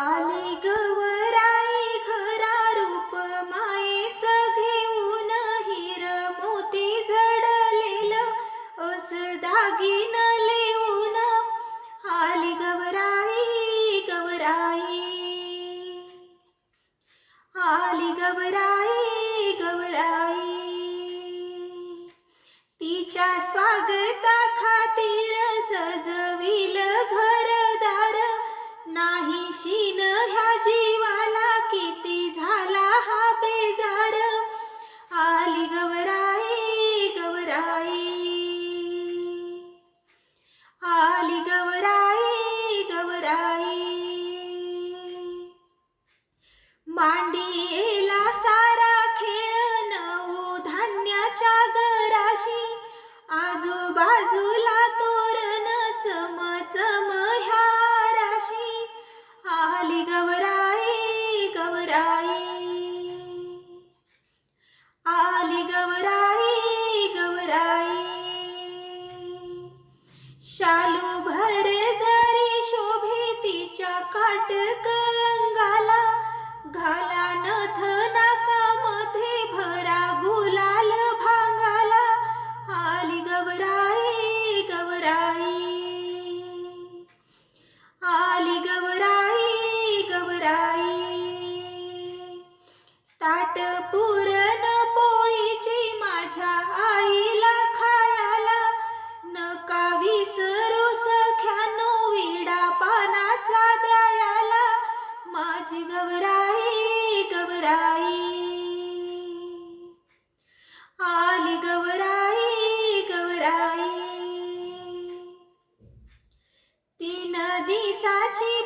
आली गवराई घरा रूप मायेच घेऊन हिर मोती झडलेलं अस दागिन लिहून आली गवराई गवराई आली गवराई गवराई तिच्या स्वागता खातीर सजविल सांगशील ह्या जीवाला किती झाला हा बेजार? आली गवराई गवराई. आली गवराई गवराई. मांडियेला सारा सा शालू भर जरी शोभे तिच्या काटक સાદી સાચી